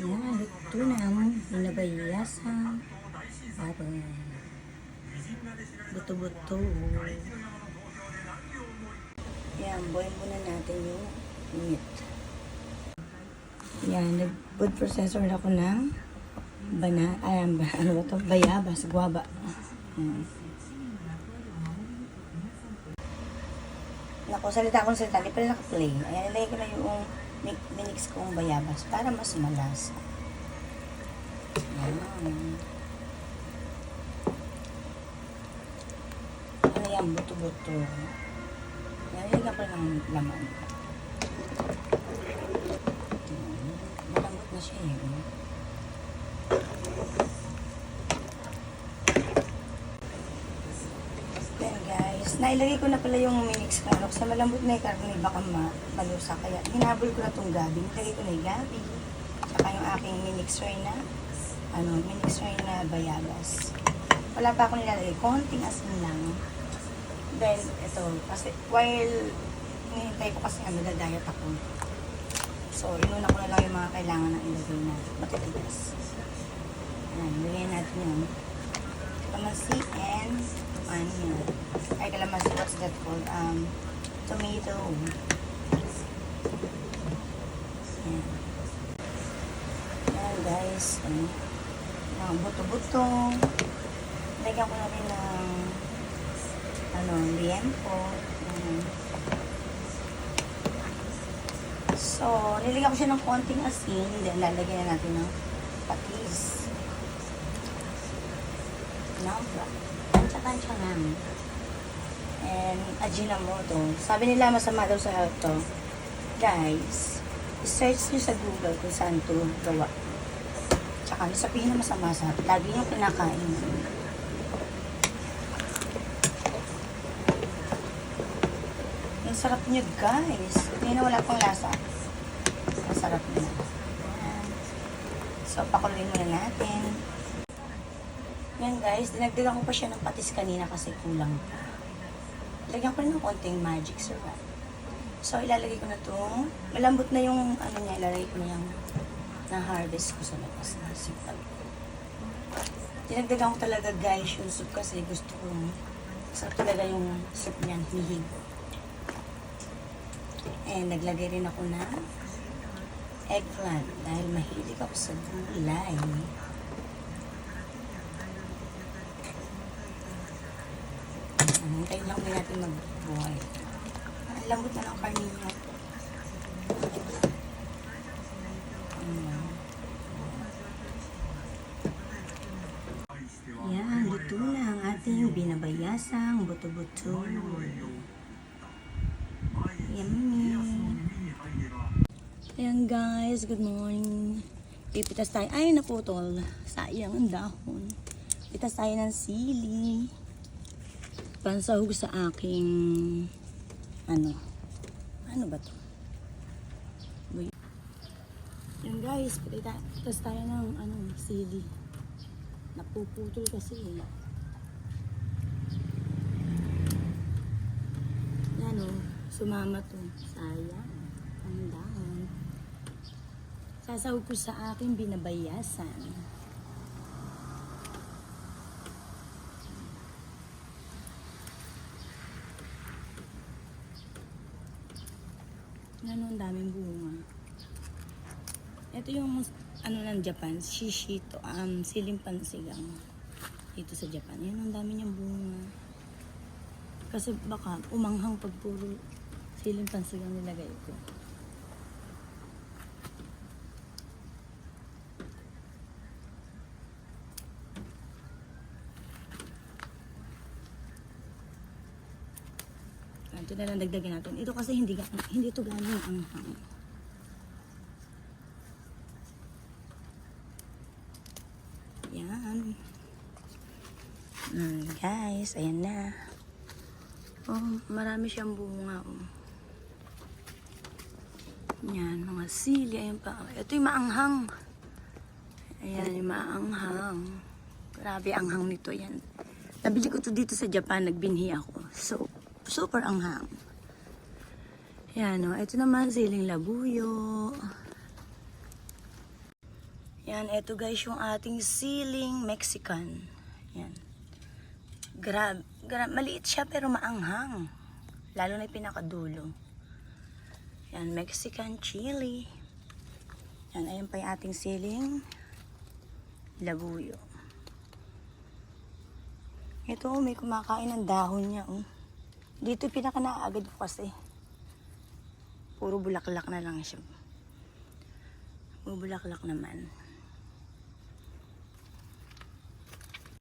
Yan, ito na ang binabayasan. Parang buto-buto. Yan, boil muna natin yung meat. Yan, nag-food processor ako ng bana, ay, ano ba to? Bayabas, guwaba. Yan. Naku, salita akong salita, di pala naka-play. Ayan, nilagay ko na yung minix kong bayabas para mas malasa. Yan. Ano yan, buto-buto. Yan, nilagyan ko ng laman. Yan. Malambot na siya eh. Then guys, nailagay ko na pala yung minix na ano. Sa malambot na yung karne, baka ma malusa. Kaya hinabol ko na itong gabi. Nilagay ko na yung gabi. Tsaka yung aking minixer na, ano, minixer na bayabas. Wala pa ako nilalagay. Konting asin lang. Then, ito, kasi while hinihintay ko kasi ano, diet ako. So, inuna ko na lang yung mga kailangan na ilagay na matitigas. Ayan, lagyan natin yun. Kalamansi and onion. Ay, kalamansi, what's that called? Um, tomato. Ayan. Ayan, guys. Ayan. Ang buto-buto. Lagyan ko na rin ng ano, liempo. Ayan. So, nilagyan ko siya ng konting asin. Then, lalagyan na natin ng patis. Namba. Tansya-tansya lang. And, ajinomoto. Sabi nila masama daw sa health to. Guys, search nyo sa Google kung saan to gawa. Tsaka, sabihin na masama sa. Lagi nyo kinakain. Ang sarap niya, guys. Hindi na wala pang lasa. Ang sarap niya. So, pakuluin muna natin. Yan guys, dinagdagan ko pa siya ng patis kanina kasi kulang pa. Lagyan ko rin ng konting magic syrup. So, ilalagay ko na to. Malambot na yung, ano niya, ilalagay ko na yung na-harvest ko sa labas na sipag. Dinagdagan ko talaga guys yung soup kasi gusto ko sarap talaga yung soup niyan, hihig. And naglagay rin ako ng eggplant dahil mahilig ako sa gulay. Lang din natin magbuhay. Ang lambot na ng karne niya. Yan, luto na ang ating binabayasang buto-buto. Yummy. Ayan guys, good morning. Pipitas tayo. Ay, naputol. Sayang ang dahon. Pitas tayo ng sili. Pansahog sa aking ano. Ano ba to? Yan guys, pitas pitas tayo ng ano, sili. Napuputol kasi eh. Yan o, sumama to. Sayang. Ang dahon. Sasahog ko sa aking binabayasan. Ang daming bunga. Ito yung ano ng Japan, shishito, um, siling pansigang. Dito sa Japan. Yan, ang dami niyang bunga. Kasi baka umanghang pag puro siling pansigang nilagay ko. Ito na lang dagdagan natin. Ito kasi hindi, hindi ito galing ang hang. Yan. Mm, guys, ayan na. Oh, marami siyang bunga. Oh. Yan, mga sili. Ayan pa. Ito yung maanghang. Ayan, yung maanghang. Grabe anghang nito yan. Nabili ko to dito sa Japan. Nagbinhi ako. So, super anghang. Yan, oh. Ito naman, siling labuyo. Yan, eto guys yung ating ceiling Mexican. Yan. Grab, grab, maliit siya pero maanghang. Lalo na yung pinakadulo. Yan, Mexican chili. Yan, ayun pa yung ating ceiling labuyo. Ito, oh, may kumakain ng dahon niya, oh. Dito pinaka naaagad ko kasi. Puro bulaklak na lang siya. Puro bulaklak naman.